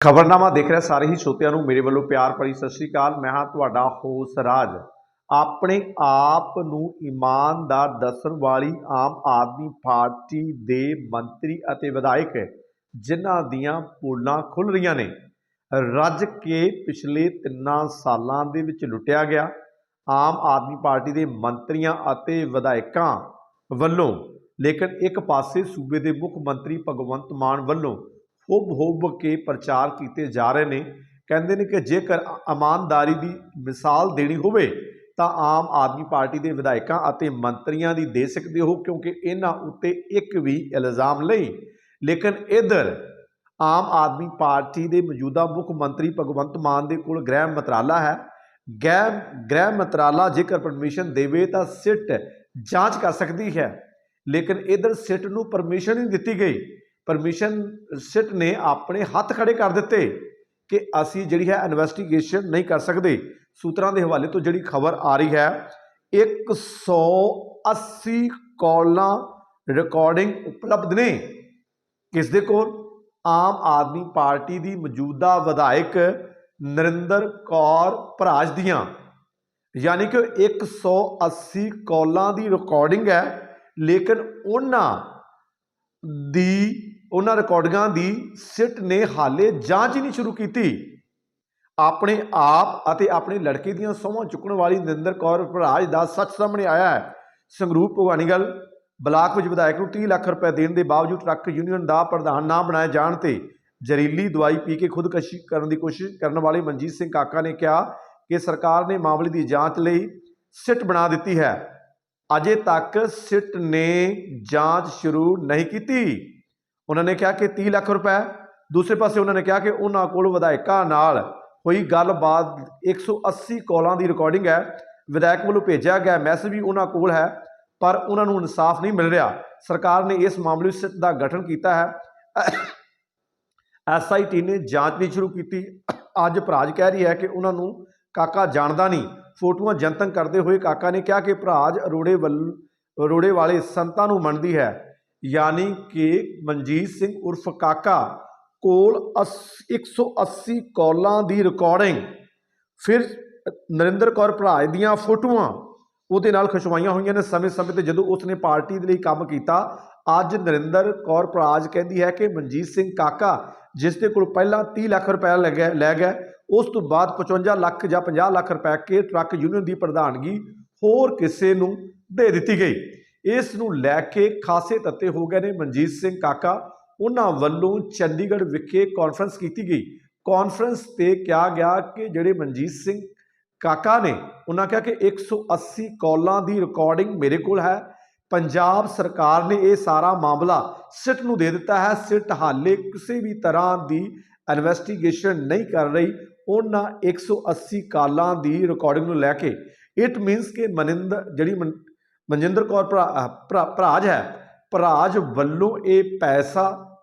ਖਬਰਨਾਮਾ ਦੇਖ ਰਿਹਾ ਸਾਰੇ ਹੀ ਸਰੋਤਿਆਂ ਨੂੰ, ਮੇਰੇ ਵੱਲੋਂ ਪਿਆਰ ਭਰੀ ਸਤਿ ਸ਼੍ਰੀ ਅਕਾਲ। ਮੈਂ ਹਾਂ ਤੁਹਾਡਾ ਹੋਸ ਰਾਜ। ਆਪਣੇ ਆਪ ਨੂੰ ਇਮਾਨਦਾਰ ਦੱਸਣ ਵਾਲੀ ਆਮ ਆਦਮੀ ਪਾਰਟੀ ਦੇ ਮੰਤਰੀ ਅਤੇ ਵਿਧਾਇਕ ਜਿਨ੍ਹਾਂ ਦੀਆਂ ਪੋਲਾਂ ਖੁੱਲ ਰਹੀਆਂ ਨੇ, ਰੱਜ ਕੇ ਪਿਛਲੇ ਤਿੰਨਾਂ ਸਾਲਾਂ ਦੇ ਵਿੱਚ ਲੁੱਟਿਆ ਗਿਆ। ਆਮ ਆਦਮੀ ਪਾਰਟੀ ਦੇ ਮੰਤਰੀਆਂ ਅਤੇ ਵਿਧਾਇਕਾਂ ਵੱਲੋਂ, ਲੇਕਿਨ ਇੱਕ ਪਾਸੇ ਸੂਬੇ ਦੇ ਮੁੱਖ ਮੰਤਰੀ ਭਗਵੰਤ ਮਾਨ ਵੱਲੋਂ ਹੁਬ ਹੁਬ ਕੇ ਪ੍ਰਚਾਰ ਕੀਤੇ ਜਾ ਰਹੇ ਨੇ। ਕਹਿੰਦੇ ਨੇ ਕਿ ਜੇਕਰ ਇਮਾਨਦਾਰੀ ਦੀ ਮਿਸਾਲ ਦੇਣੀ ਹੋਵੇ, ਤਾਂ ਆਮ ਆਦਮੀ ਪਾਰਟੀ ਦੇ ਵਿਧਾਇਕਾਂ ਅਤੇ ਮੰਤਰੀਆਂ ਦੀ ਦੇ ਸਕਦੇ ਹੋ, ਕਿਉਂਕਿ ਇਹਨਾਂ ਉੱਤੇ ਇੱਕ ਵੀ ਇਲਜ਼ਾਮ ਨਹੀਂ। ਲੇਕਿਨ ਇਧਰ ਆਮ ਆਦਮੀ ਪਾਰਟੀ ਦੇ ਮੌਜੂਦਾ ਮੁੱਖ ਮੰਤਰੀ ਭਗਵੰਤ ਮਾਨ ਦੇ ਕੋਲ ਗ੍ਰਹਿ ਮੰਤਰਾਲਾ ਹੈ। ਗ੍ਰਹਿ ਗ੍ਰਹਿ ਮੰਤਰਾਲਾ ਜੇਕਰ ਪਰਮਿਸ਼ਨ ਦੇਵੇ, ਤਾਂ ਸਿੱਟ ਜਾਂਚ ਕਰ ਸਕਦੀ ਹੈ। ਲੇਕਿਨ ਇਧਰ ਸਿੱਟ ਨੂੰ ਪਰਮਿਸ਼ਨ ਨਹੀਂ ਦਿੱਤੀ ਗਈ। ਪਰਮਿਸ਼ਨ ਸਿੱਟ ਨੇ ਆਪਣੇ ਹੱਥ ਖੜੇ ਕਰ ਦਿੱਤੇ ਕਿ ਅਸੀਂ ਜਿਹੜੀ ਹੈ ਇਨਵੈਸਟੀਗੇਸ਼ਨ ਨਹੀਂ ਕਰ ਸਕਦੇ। ਸੂਤਰਾਂ ਦੇ ਹਵਾਲੇ ਤੋਂ ਜਿਹੜੀ ਖਬਰ ਆ ਰਹੀ ਹੈ 180 ਕਾਲਾਂ ਰਿਕਾਰਡਿੰਗ ਉਪਲਬਧ ਨੇ। ਕਿਸ ਦੇ ਕੋਲ? ਆਮ ਆਦਮੀ ਪਾਰਟੀ ਦੀ ਮੌਜੂਦਾ ਵਿਧਾਇਕ ਨਰਿੰਦਰ ਕੌਰ ਭਰਾਜ ਦੀਆਂ। ਯਾਨੀ ਕਿ 180 ਕਾਲਾਂ ਦੀ ਰਿਕਾਰਡਿੰਗ ਹੈ, ਲੇਕਿਨ ਉਹਨਾਂ ਦੀ ਉਹਨਾਂ ਰਿਕਾਰਡਿੰਗਾਂ ਦੀ ਸਿੱਟ ਨੇ ਹਾਲੇ ਜਾਂਚ ਹੀ ਨਹੀਂ ਸ਼ੁਰੂ ਕੀਤੀ। ਆਪਣੇ ਆਪ ਅਤੇ ਆਪਣੇ ਲੜਕੇ ਦੀਆਂ ਸਹੁੰਆਂ ਚੁੱਕਣ ਵਾਲੀ ਨਰਿੰਦਰ ਕੌਰ ਭਰਾਜ ਦਾ ਸੱਚ ਸਾਹਮਣੇ ਆਇਆ ਹੈ। ਸੰਗਰੂਪ ਭਵਾਨੀਗਲ ਬਲਾਕ ਵਿੱਚ ਵਿਧਾਇਕ ਨੂੰ 30 ਲੱਖ ਰੁਪਏ ਦੇਣ ਦੇ ਬਾਵਜੂਦ ਟਰੱਕ ਯੂਨੀਅਨ ਦਾ ਪ੍ਰਧਾਨ ਨਾ ਬਣਾਏ ਜਾਣ ਤੇ ਜ਼ਹਿਰੀਲੀ ਦਵਾਈ ਪੀ ਕੇ ਖੁਦਕਸ਼ੀ ਕਰਨ ਦੀ ਕੋਸ਼ਿਸ਼ ਕਰਨ ਵਾਲੇ ਮਨਜੀਤ ਸਿੰਘ ਕਾਕਾ ਨੇ ਕਿਹਾ ਕਿ ਸਰਕਾਰ ਨੇ ਮਾਮਲੇ ਦੀ ਜਾਂਚ ਲਈ ਸਿੱਟ ਬਣਾ ਦਿੱਤੀ ਹੈ। ਅਜੇ ਤੱਕ ਸਿੱਟ ਨੇ ਜਾਂਚ ਸ਼ੁਰੂ ਨਹੀਂ ਕੀਤੀ। ਉਹਨਾਂ ਨੇ ਕਿਹਾ ਕਿ 30 ਲੱਖ ਰੁਪਏ। ਦੂਸਰੇ ਪਾਸੇ ਉਹਨਾਂ ਨੇ ਕਿਹਾ ਕਿ ਉਹਨਾਂ ਕੋਲ ਵਿਧਾਇਕਾਂ ਨਾਲ ਹੋਈ ਗੱਲਬਾਤ 180 ਕਾਲਾਂ ਦੀ ਰਿਕਾਰਡਿੰਗ ਹੈ। ਵਿਧਾਇਕ ਵੱਲੋਂ ਭੇਜਿਆ ਗਿਆ ਮੈਸੇਜ ਵੀ ਉਹਨਾਂ ਕੋਲ ਹੈ, ਪਰ ਉਹਨਾਂ ਨੂੰ ਇਨਸਾਫ ਨਹੀਂ ਮਿਲ ਰਿਹਾ। ਸਰਕਾਰ ਨੇ ਇਸ ਮਾਮਲੇ ਵਿੱਚ ਦਾ ਗਠਨ ਕੀਤਾ ਹੈ। ਐਸਆਈਟੀ ਨੇ ਜਾਂਚ ਵੀ ਸ਼ੁਰੂ ਕੀਤੀ। ਅੱਜ ਭਰਾਜ ਕਹਿ ਰਹੀ ਹੈ ਕਿ ਉਹਨਾਂ ਨੂੰ ਕਾਕਾ ਜਾਣਦਾ ਨਹੀਂ। ਫੋਟੋਆਂ ਜਨਤਕ ਕਰਦੇ ਹੋਏ ਕਾਕਾ ਨੇ ਕਿਹਾ ਕਿ ਭਰਾਜ ਅਰੋੜੇ ਵੱਲ ਅਰੋੜੇ ਵਾਲੇ ਸੰਤਾਂ ਨੂੰ ਮੰਨਦੀ ਹੈ। ਯਾਨੀ ਕਿ ਮਨਜੀਤ ਸਿੰਘ ਉਰਫ ਕਾਕਾ ਕੋਲ 180 ਕਾਲਾਂ ਦੀ ਰਿਕਾਰਡਿੰਗ ਫਿਰ ਨਰਿੰਦਰ ਕੌਰ ਭਰਾਜ ਦੀਆਂ ਫੋਟੋਆਂ, ਉਹਦੇ ਨਾਲ ਖਿਚਵਾਈਆਂ ਹੋਈਆਂ ਨੇ ਸਮੇਂ-ਸਮੇਂ ਤੇ ਜਦੋਂ ਉਸਨੇ ਪਾਰਟੀ ਦੇ ਲਈ ਕੰਮ ਕੀਤਾ, ਅੱਜ ਨਰਿੰਦਰ ਕੌਰ ਭਰਾਜ ਕਹਿੰਦੀ ਹੈ ਕਿ ਮਨਜੀਤ ਸਿੰਘ ਕਾਕਾ, ਜਿਸ ਦੇ ਕੋਲ ਪਹਿਲਾਂ 30 ਲੱਖ ਰੁਪਏ ਲੱਗਿਆ ਲੈ ਗਿਆ, ਉਸ ਤੋਂ ਬਾਅਦ 55 ਲੱਖ ਜਾਂ 50 ਲੱਖ ਰੁਪਏ ਕੇ ਟਰੱਕ ਯੂਨੀਅਨ ਦੀ ਪ੍ਰਧਾਨਗੀ ਹੋਰ ਕਿਸੇ ਨੂੰ ਦੇ ਦਿੱਤੀ ਗਈ। ਇਸ ਨੂੰ ਲੈ ਕੇ ਖਾਸੇ ਤੱਤੇ ਹੋ ਗਏ ਨੇ। ਮਨਜੀਤ ਸਿੰਘ ਕਾਕਾ, ਉਹਨਾਂ ਵੱਲੋਂ ਚੰਡੀਗੜ੍ਹ ਵਿਖੇ ਕਾਨਫਰੰਸ ਕੀਤੀ ਗਈ। ਕਾਨਫਰੰਸ ਤੇ ਕਿਹਾ ਗਿਆ ਕਿ ਜਿਹੜੇ ਮਨਜੀਤ ਸਿੰਘ ਕਾਕਾ ਨੇ, ਉਹਨਾਂ ਕਿਹਾ ਕਿ 180 ਕਾਲਾਂ ਦੀ ਰਿਕਾਰਡਿੰਗ ਮੇਰੇ ਕੋਲ ਹੈ। ਪੰਜਾਬ ਸਰਕਾਰ ਨੇ ਇਹ ਸਾਰਾ ਮਾਮਲਾ ਸਿੱਟ ਨੂੰ ਦੇ ਦਿੱਤਾ ਹੈ। ਸਿੱਟ ਹਾਲੇ ਕਿਸੇ ਵੀ ਤਰ੍ਹਾਂ ਦੀ ਇਨਵੈਸਟੀਗੇਸ਼ਨ ਨਹੀਂ ਕਰ ਰਹੀ। ਉਹਨਾਂ 180 ਕਾਲਾਂ ਦੀ ਰਿਕਾਰਡਿੰਗ ਨੂੰ ਲੈ ਕੇ। ਇਟ ਮੀਨਸ ਕਿ ਮਨਿੰਦਰ, ਜਿਹੜੀ ਮਨ- ਮਨਜਿੰਦਰ ਕੌਰ ਭਰਾ- ਭਰਾ- ਭਰਾਜ ਹੈ। ਭਰਾਜ ਵੱਲੋਂ ਇਹ ਪੈਸਾ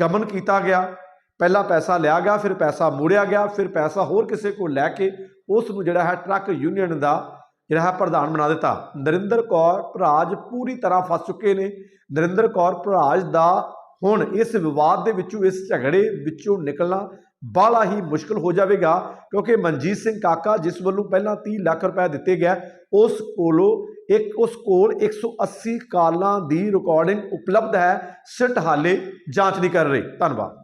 ਗਮਨ ਕੀਤਾ ਗਿਆ। ਪਹਿਲਾ ਪੈਸਾ ਲਿਆ ਗਿਆ, ਫਿਰ ਪੈਸਾ ਮੋੜਿਆ ਗਿਆ, ਫਿਰ ਪੈਸਾ ਹੋਰ ਕਿਸੇ ਕੋਲ ਲੈ ਕੇ ਉਸ ਨੂੰ ਜਿਹੜਾ ਹੈ ਟਰੱਕ ਯੂਨੀਅਨ ਦਾ ਜਿਹੜਾ ਹੈ ਪ੍ਰਧਾਨ ਬਣਾ ਦਿੱਤਾ। ਨਰਿੰਦਰ ਕੌਰ ਭਰਾਜ ਪੂਰੀ ਤਰ੍ਹਾਂ ਫਸ ਚੁੱਕੇ ਨੇ। ਨਰਿੰਦਰ ਕੌਰ ਭਰਾਜ ਦਾ ਹੁਣ ਇਸ ਵਿਵਾਦ ਦੇ ਵਿੱਚੋਂ, ਇਸ ਝਗੜੇ ਵਿੱਚੋਂ ਨਿਕਲਣਾ ਬਾਲਾ ਹੀ ਮੁਸ਼ਕਲ ਹੋ ਜਾਵੇਗਾ, ਕਿਉਂਕਿ ਮਨਜੀਤ ਸਿੰਘ ਕਾਕਾ ਜਿਸ ਵੱਲੋਂ ਪਹਿਲਾਂ 30 ਲੱਖ ਰੁਪਏ ਦਿੱਤੇ ਗਿਆ ਉਸ ਕੋਲੋਂ ਇੱਕ ਉਸ ਕੋਲ 180 ਕਾਲਾਂ ਦੀ ਰਿਕਾਰਡਿੰਗ ਉਪਲਬਧ ਹੈ। ਸਿੱਟ ਹਾਲੇ ਜਾਂਚ ਨਹੀਂ ਕਰ ਰਹੀ। ਧੰਨਵਾਦ।